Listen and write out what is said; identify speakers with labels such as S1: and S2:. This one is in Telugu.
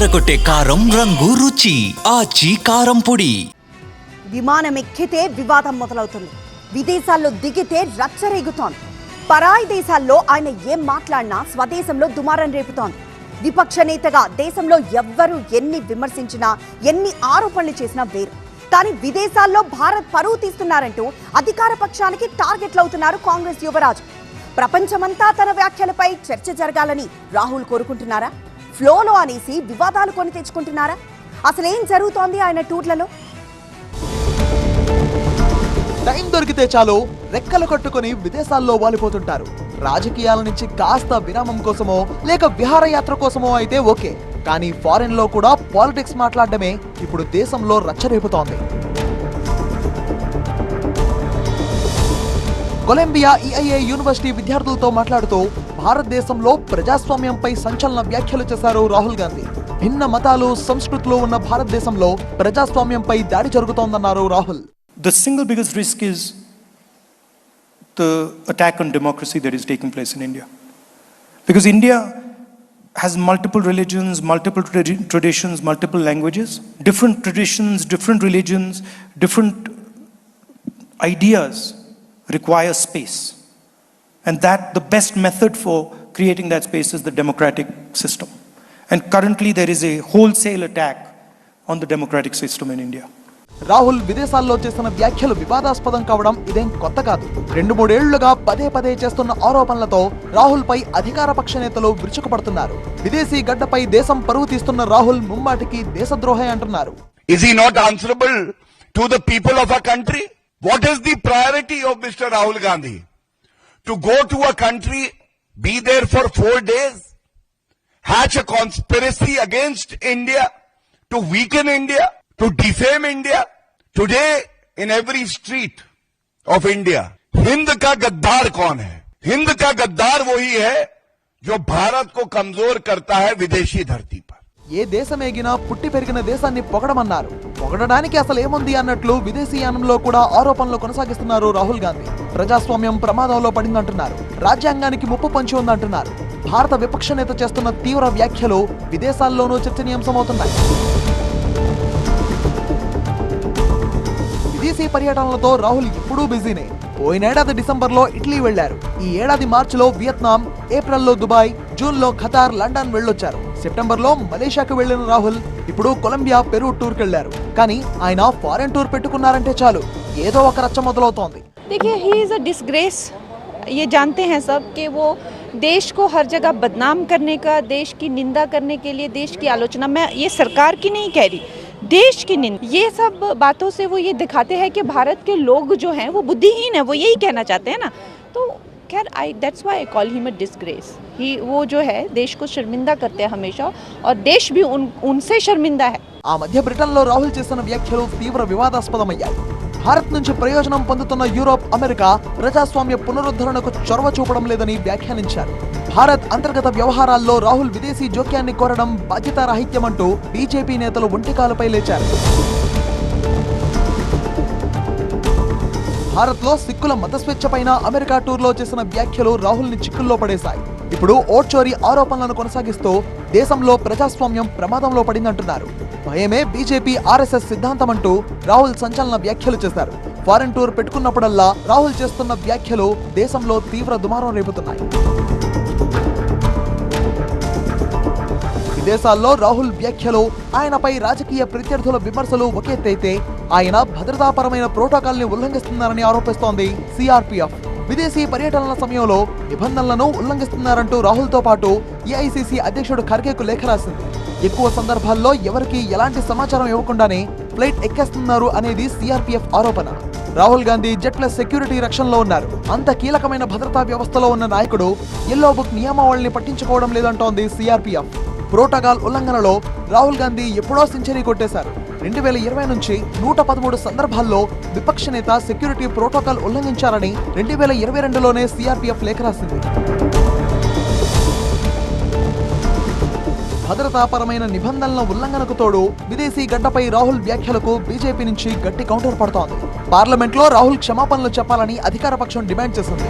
S1: అదరగొట్టే కారం రంగు రుచి ఆచి కారం పొడి.
S2: విమానం ఎక్కితే వివాదం మొదలవుతుంది. విదేశాల్లో దిగితే రచ్చరేగుతోంది. పరాయి దేశాల్లో ఆయన ఏం మాట్లాడినా స్వదేశంలో దుమారం రేపుతోంది. విపక్ష నేతగా దేశంలో ఎవ్వరూ ఎన్ని విమర్శించినా ఎన్ని ఆరోపణలు చేసినా వేరు. కానీ విదేశాల్లో భారత్ పరువు తీస్తున్నారంటూ అధికార పక్షానికి టార్గెట్లు అవుతున్నారు కాంగ్రెస్ యువరాజు. ప్రపంచమంతా తన వ్యాఖ్యలపై చర్చ జరగాలని రాహుల్ కోరుకుంటున్నారా? ఫ్లోలో అనేసి వివాదాలు కొని తెచ్చుకుంటున్నారా? అసలేం జరుగుతోంది ఆయన టూర్లలో?
S3: టైం దొరికితే చాలు రెక్కలు కట్టుకొని విదేశాల్లో వాలిపోతుంటారు. రాజకీయాల నుంచి కాస్త విరామం కోసమో లేక విహారయాత్ర కోసమో అయితే ఓకే. కానీ ఫారెన్లో కూడా పాలిటిక్స్ మాట్లాడడమే ఇప్పుడు దేశంలో రచ్చరేపుతోంది. కొలంబియా ఈఐఏ యూనివర్సిటీ విద్యార్థులతో మాట్లాడుతూ భారతదేశంలో ప్రజాస్వామ్యంపై సంచలన వ్యాఖ్యలు చేశారు రాహుల్ గాంధీ భిన్న మతాలు సంస్కృతులు ఉన్న భారతదేశంలో ప్రజాస్వామ్యంపై దాడి జరుగుతోందన్నారు Rahul
S4: The single biggest risk is the attack on democracy that is taking place in India. Because India has multiple religions, multiple tradi- traditions, multiple languages, different traditions, different religions, different ideas require space. And that the best method for creating that space is the democratic system. And currently there is a wholesale attack on the democratic system in India.
S3: Rahul విదేశాల్లో చేసిన వ్యాఖ్యలు వివాదాస్పదం కావడం ఇదేం కొత్త కాదు రెండు మూడేళ్ళుగా పదే పదే చేస్తున్న ఆరోపణలతో రాహుల్ పై అధికార పక్ష నేతలు విరుచుకుపడుతున్నారు విదేశీ గడ్డపై దేశం పరువు తీస్తున్న రాహుల్ ముమ్మాటికి దేశద్రోహే అంటున్నారు
S5: Is he not answerable to the people of our country? What is the priority of Mr. Rahul Gandhi? To go to a country, be there for four days, hatch a conspiracy against India, to weaken India, to defame India? Today, in every street of India, Hind का गद्दार कौन है हिंद का गद्दार वही है जो भारत को कमजोर करता है विदेशी धरती पर
S3: ఏ దేశమేగినా పుట్టి పెరిగిన దేశాన్ని పొగడమన్నారు పొగడడానికి అసలు ఏముంది అన్నట్లు విదేశీయానంలో కూడా ఆరోపణలు కొనసాగిస్తున్నారు రాహుల్ గాంధీ ప్రజాస్వామ్యం ప్రమాదంలో పడిందంటున్నారు. రాజ్యాంగానికి ముప్పు పంచి ఉందంటున్నారు. భారత విపక్ష నేత చేస్తున్న తీవ్ర వ్యాఖ్యలు విదేశాల్లోనూ చర్చనీయాంశమవుతున్నాయి. విదేశీ పర్యటనలతో రాహుల్ ఎప్పుడూ బిజీనే. పోయినేడాది డిసెంబర్లో ఇటలీ వెళ్ళారు ఈ ఏడాది మార్చిలో వియత్నాం ఏప్రిల్లో దుబాయ్ జూన్లో ఖతార్ లండన్ వెళ్ళొచ్చారు. సెప్టెంబర్లో మలేషియాకు వెళ్ళిన రాహుల్ ఇప్పుడు కొలంబియా పెరు టూర్కెళ్ళారు కానీ ఆయన ఫారెన్ టూర్ పెట్టుకున్నారంటే చాలు. ఏదో ఒక రచ్చ మొదలవుతోంది.
S6: देखिए ही इज़ अ डिसग्रेस ये जानते हैं सब कि वो देश को हर जगह बदनाम करने का देश की निंदा करने के लिए देश की आलोचना मैं ये सरकार की नहीं कह रही देश की निंदा ये सब बातों से वो ये दिखाते हैं कि भारत के लोग जो हैं वो बुद्धिहीन है वो यही कहना चाहते हैं ना तो खैर I that's why I call him a disgrace ही वो जो है देश को शर्मिंदा करते हैं हमेशा और देश भी उन उनसे शर्मिंदा है
S3: ఆ మధ్య బ్రిటన్లో రాహుల్ చేసిన వ్యాఖ్యలు తీవ్ర వివాదాస్పదమయ్యాయి భారత్ నుంచి ప్రయోజనం పొందుతున్న యూరోప్ అమెరికా ప్రజాస్వామ్య పునరుద్ధరణకు చొరవ చూపడం లేదని వ్యాఖ్యానించారు. భారత్ అంతర్గత వ్యవహారాల్లో రాహుల్ విదేశీ జోక్యాన్ని కోరడం బాధ్యతారాహిత్యమంటూ బీజేపీ నేతలు ఒంటికాలపై లేచారు. భారత్లో సిక్కుల మతస్వేచ్ఛ పైన అమెరికా టూర్లో చేసిన వ్యాఖ్యలు రాహుల్ని చిక్కుల్లో పడేశాయి. ఇప్పుడు ఓట్చోరీ ఆరోపణలను కొనసాగిస్తూ దేశంలో ప్రజాస్వామ్యం ప్రమాదంలో పడిందంటున్నారు. భయమే బీజేపీ ఆర్ఎస్ఎస్ సిద్ధాంతం అంటూ రాహుల్ సంచలన వ్యాఖ్యలు చేశారు. ఫారెన్ టూర్ పెట్టుకున్నప్పుడల్లా రాహుల్ చేస్తున్న వ్యాఖ్యలు దేశంలో తీవ్ర దుమారం రేపుతున్నాయి. విదేశాల్లో రాహుల్ వ్యాఖ్యలు ఆయనపై రాజకీయ ప్రత్యర్థుల విమర్శలు ఒకెత్తైతే ఆయన భద్రతాపరమైన ప్రోటోకాల్ని ఉల్లంఘిస్తున్నారని ఆరోపిస్తోంది సిఆర్పిఎఫ్ విదేశీ పర్యటనల సమయంలో నిబంధనలను ఉల్లంఘిస్తున్నారంటూ రాహుల్తో పాటు ఏఐసిసి అధ్యక్షుడు ఖర్గేకు లేఖ రాసింది. ఎక్కువ సందర్భాల్లో ఎవరికి ఎలాంటి సమాచారం ఇవ్వకుండానే ఫ్లైట్ ఎక్కేస్తున్నారు అనేది సిఆర్పిఎఫ్ ఆరోపణ. Rahul Gandhi jet plus security రక్షణలో ఉన్నారు. అంత కీలకమైన భద్రతా వ్యవస్థలో ఉన్న నాయకుడు ఎల్లో బుక్ నియమావళిని పట్టించుకోవడం లేదంటోంది సిఆర్పిఎఫ్ ప్రోటోకాల్ ఉల్లంఘనలో రాహుల్ గాంధీ ఎప్పుడో సెంచరీ కొట్టేశారు. రెండు వేల ఇరవై నుంచి నూట పదమూడు సందర్భాల్లో విపక్ష నేత సెక్యూరిటీ ప్రోటోకాల్ ఉల్లంఘించారని రెండు వేల ఇరవై రెండులోనే సిఆర్పిఎఫ్ లేఖ రాసింది. భద్రతాపరమైన నిబంధనల ఉల్లంఘనకు తోడు విదేశీ గడ్డపై రాహుల్ వ్యాఖ్యలకు బీజేపీ నుంచి గట్టి కౌంటర్ పడుతోంది. పార్లమెంట్లో రాహుల్ క్షమాపణలు చెప్పాలని అధికార పక్షం డిమాండ్ చేసింది.